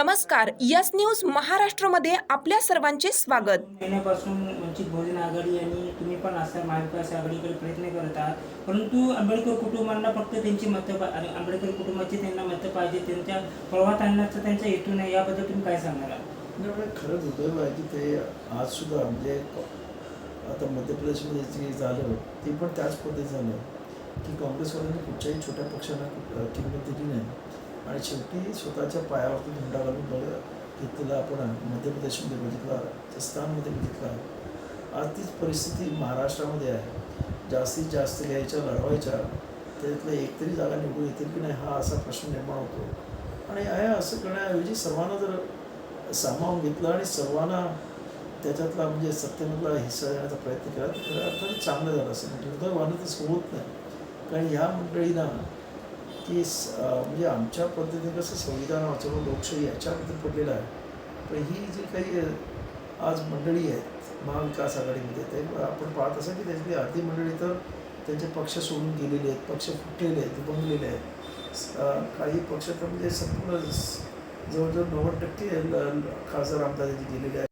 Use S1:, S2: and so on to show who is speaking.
S1: नमस्कार yes news महाराष्ट्रमध्ये आपल्या सर्वांचे स्वागत.
S2: महिन्यापासून वंचित बहुजन आघाडी आणि तुम्ही पण असता महाविकास आघाडीकडे प्रयत्न करत आहात. परंतु आंबेडकर कुटुंबांना फक्त त्यांची मतं आंबेडकर कुटुंबाची त्यांना मतं पाहिजे त्यांच्या प्रवाहात आणण्याचा त्यांचा हेतू नाही याबद्दल तुम्ही काय सांगणार आहात?
S3: नाही खरं दुर्दैव आहे की ते आजसुद्धा म्हणजे आता मध्य प्रदेशमध्ये जे झालं ते पण त्याच पद्धतीत झालं. की काँग्रेसवाल्यांनी कुठच्याही छोट्या पक्षांना किंमत दिली नाही. आणि शेवटी स्वतःच्या पायावरती झुंडा घालून बघ घेतलेला आपण मध्य प्रदेशमध्ये बघितला राजस्थानमध्ये बघितला. आज तीच परिस्थिती महाराष्ट्रामध्ये आहे. जास्तीत जास्त घ्यायच्या लढवायच्या त्यातल्या एकतरी जागा निवडून येतील की नाही हा असा प्रश्न निर्माण होतो. आणि आहे असं करण्याऐवजी सर्वांना जर सामावून घेतलं आणि सर्वांना त्याच्यातला म्हणजे सत्तेमधला हिस्सा देण्याचा प्रयत्न केला तर खऱ्या अर्थाने चांगलं झालं असं म्हणजे दुर्दैवानं तसं होत नाही. कारण ह्या मंडळींना की स- म्हणजे आमच्या पद्धतीने कसं संविधान वाचवणं लोकशाही याच्याबद्दल पडलेलं आहे. पण ही जी काही आज मंडळी आहेत महाविकास आघाडीमध्ये ते आपण पाहत असाल की त्यातली अर्धी मंडळी तर त्यांचे पक्ष सोडून गेलेले आहेत पक्ष फुटलेले आहेत बनलेले आहेत. काही पक्ष तर म्हणजे संपूर्ण जवळजवळ नव्वद टक्के ल- ल- खासदार आमदार त्यांचे गेलेले आहेत.